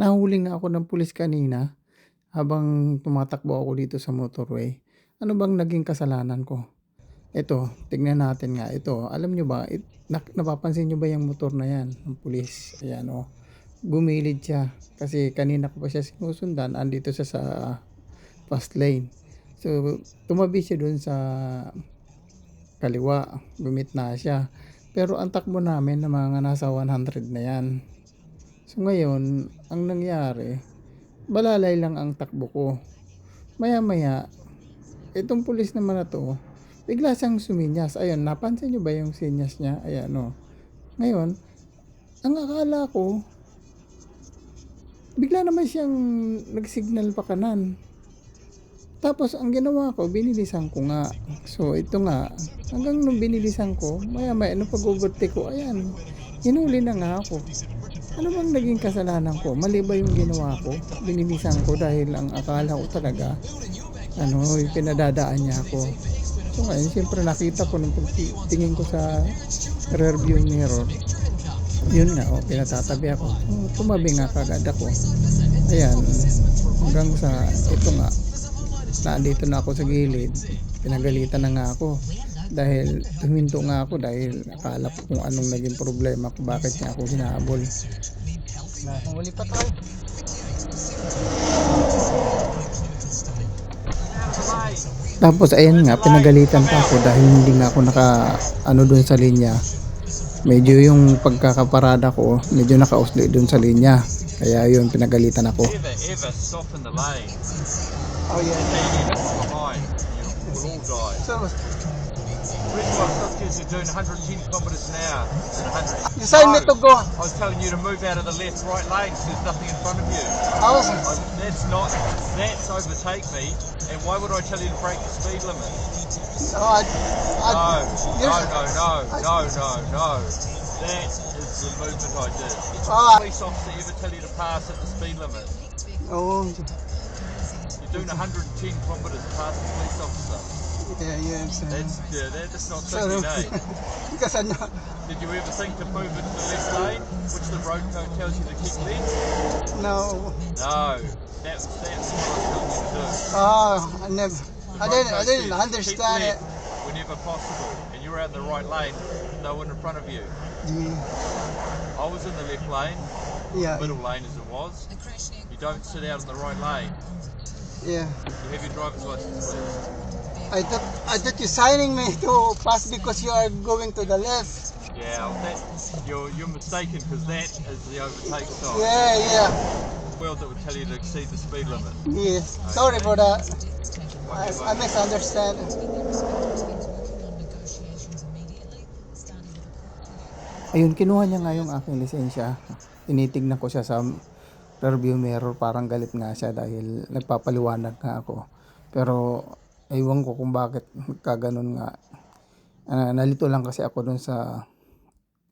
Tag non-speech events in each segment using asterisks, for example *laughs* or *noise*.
Nahuli nga ako ng pulis kanina habang tumatakbo ako dito sa motorway. Ano bang naging kasalanan ko? Ito, tignan natin nga. Ito, alam nyo ba, it, nak- napapansin nyo ba yung motor na yan ng pulis? Ayan o. Gumilid siya. Kasi kanina ko pa siya sinusundan. Andito siya sa fast lane. So, tumabi siya dun sa kaliwa. Gumit na siya. Pero ang takbo namin na mga nasa 100 na yan. So ngayon, ang nangyari, balalay lang ang takbo ko. Maya maya, itong pulis naman na to, bigla siyang suminyas. Ayun, napansin nyo ba yung sinyas niya? Ayan, no. Ngayon, ang akala ko, bigla naman siyang nagsignal pa kanan. Tapos ang ginawa ko, binilisan ko nga. So ito nga, hanggang nung binilisan ko, maya maya nung pag-overtake ko, ayan, hinuli na nga ako. Ano bang naging kasalanan ko? Mali ba yung ginawa ko? Binilisan ko dahil ang akala ko talaga, ano, pinadadaan niya ako. So ngayon, siyempre nakita ko nung tingin ko sa rear view mirror, yun nga, oh, pinatatabi ako. Oh, tumabi nga kagad ako. Ayan, hanggang sa, ito nga, nandito na ako sa gilid, pinagalitan na nga ako. Dahil tuminto nga ako dahil akala ko kung anong naging problema ko, bakit niya ako hinahabol. Nahuli pa tayo. Tapos ayan nga, pinagalitan pa ako dahil hindi nga ako naka ano doon sa linya. Medyo yung pagkakaparada ko, medyo nakausli doon sa linya. Kaya yun, pinagalitan ako. Oh yeah. And you miss behind. You will all die. So, The reason why I stopped you is you're doing 110 kilometres an hour and 100. you said me to go. I was telling you to move out of the left right lane so there's nothing in front of you. I was, I, that's not, that's overtake me. And why would I tell you to break the speed limit? no, I, I, No, no, no, no, no, no, no. That is the movement I did. Ah. Police officer ever tell you to pass at the speed limit? oh, You're doing 110 kilometres past the police officer. Yeah, yeah, I'm saying. That's yeah, that's not So, *laughs* because I know, Did you ever think to move into the left lane, which the road code tells you to keep left? no, No, that's that's what I told you to do. oh, I never, I didn't, I didn't understand it. Whenever possible, and you're out in the right lane, no one in front of you. Yeah, I was in the left lane, yeah, middle lane as it was. You don't sit out in the right lane. yeah. You have your driver's license, please. I thought, I thought you signing me *laughs* to pass because you are going to the left. Yeah, well, that, you're you're mistaken because that is the overtake sign. Yeah, yeah, World that would tell you to exceed the speed limit. yes. Sorry for that. I, I misunderstand. Ayun, kinuha niya nga yung aking lisensya. Tinitignan ko siya sa rearview mirror. Parang galit nga siya dahil nagpapaliwanag nga ako. Pero ewan ko kung bakit kaganon nga. Ah, nalito lang kasi ako dun sa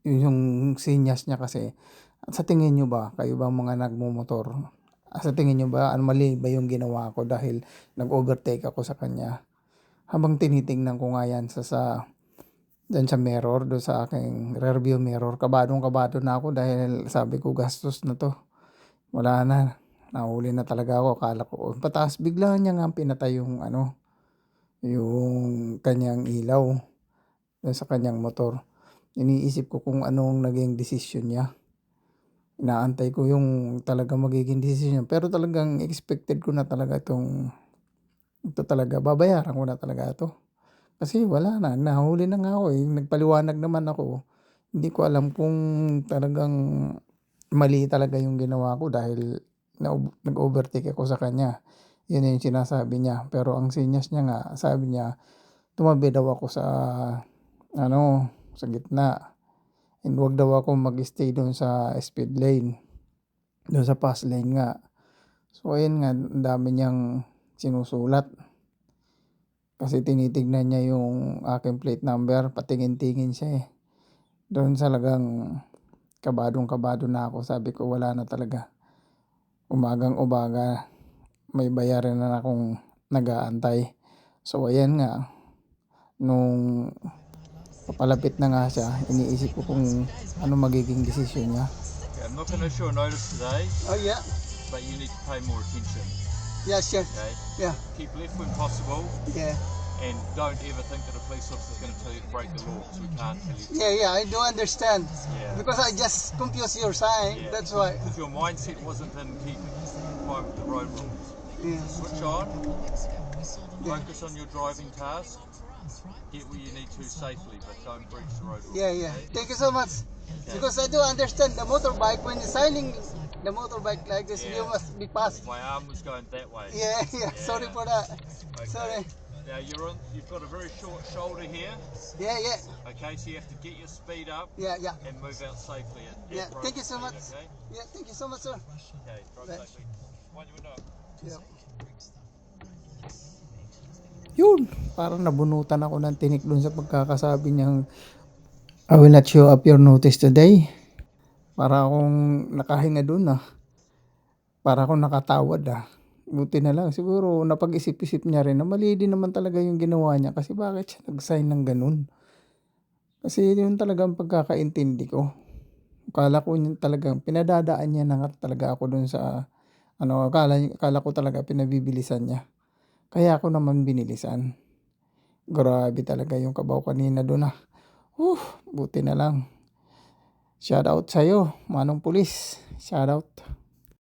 yun yung sinyas niya kasi. Sa tingin nyo ba, kayo ba mga nagmumotor? Ah, Sa tingin nyo ba, ano mali ba yung ginawa ko dahil nag-overtake ako sa kanya? Habang tinitingnan ko nga yan sa, sa dyan sa mirror, doon sa aking rear view mirror. Kabadong kabado na ako dahil sabi ko gastos na to. Wala na. Nahuli na talaga ako. Akala ko, oh, pataas. Bigla niya nga pinatay yung ano, yung kanyang ilaw sa kanyang motor. Iniisip ko kung anong naging desisyon niya. Inaantay ko yung talaga magiging desisyon niya. Pero talagang expected ko na talaga itong ito talaga, babayaran ko na talaga ito. Kasi wala na, nahuli na nga ako eh. Nagpaliwanag naman ako. Hindi ko alam kung talagang mali talaga yung ginawa ko dahil na, nag-overtake ako sa kanya. Yun yung sinasabi niya. Pero ang sinyas niya nga, sabi niya, tumabi daw ako sa, ano, sa gitna. And wag daw ako mag-stay doon sa speed lane. Doon sa fast lane nga. So, ayun nga, ang dami niyang sinusulat. Kasi tinitignan niya yung aking plate number, patingin-tingin siya eh. Doon talagang kabadong kabado na ako. Sabi ko wala na talaga. Umagang umaga, may bayarin na akong nag-aantay. So ayan nga, nung papalapit na nga siya, iniisip ko kung ano magiging desisyon niya. I'm not going to issue a notice today, Oh yeah. but you need to pay more attention. Yeah, sure. Okay? Yeah. Keep left when possible, Yeah. and don't ever think that a police officer is going to tell you to break the law because we can't tell you. Yeah, yeah, I do understand. Yeah. Because I just confuse your sign. Yeah. That's why. Because your mindset wasn't in keeping complying with the road rules. Yeah. Switch on, focus on your driving task, get where you need to safely, but don't breach the road rules. Yeah, yeah. Thank you so much. Because I do understand the motorbike when you're signing the motorbike like this, Yeah. you must be fast. My arm was going that way. Yeah, yeah. Sorry for that. Okay. Sorry. Now you're on. You've got a very short shoulder here. Yeah, yeah, Okay, so you have to get your speed up yeah, yeah. and move out safely. Yeah, thank you so speed, much. Okay. Yeah, thank you so much, sir. Okay. Drive Right. safely. Mind your window. Yun, parang nabunutan ako ng tinik dun sa pagkakasabi niyang I will not show up your notice today. Para akong nakahinga dun ah. Para akong nakatawad ah. Buti na lang. Siguro napag-isip-isip niya rin na mali din naman talaga yung ginawa niya. Kasi bakit siya nag-sign ng ganun? Kasi yun talaga ang pagkakaintindi ko. Akala ko yun talagang pinadadaan niya na talaga ako dun sa ano, akala, akala ko talaga pinabibilisan niya. Kaya ako naman binilisan. Grabe talaga yung kabaw kanina doon ah. Uh, buti na lang. Shout out sa'yo, manong pulis. Shout out.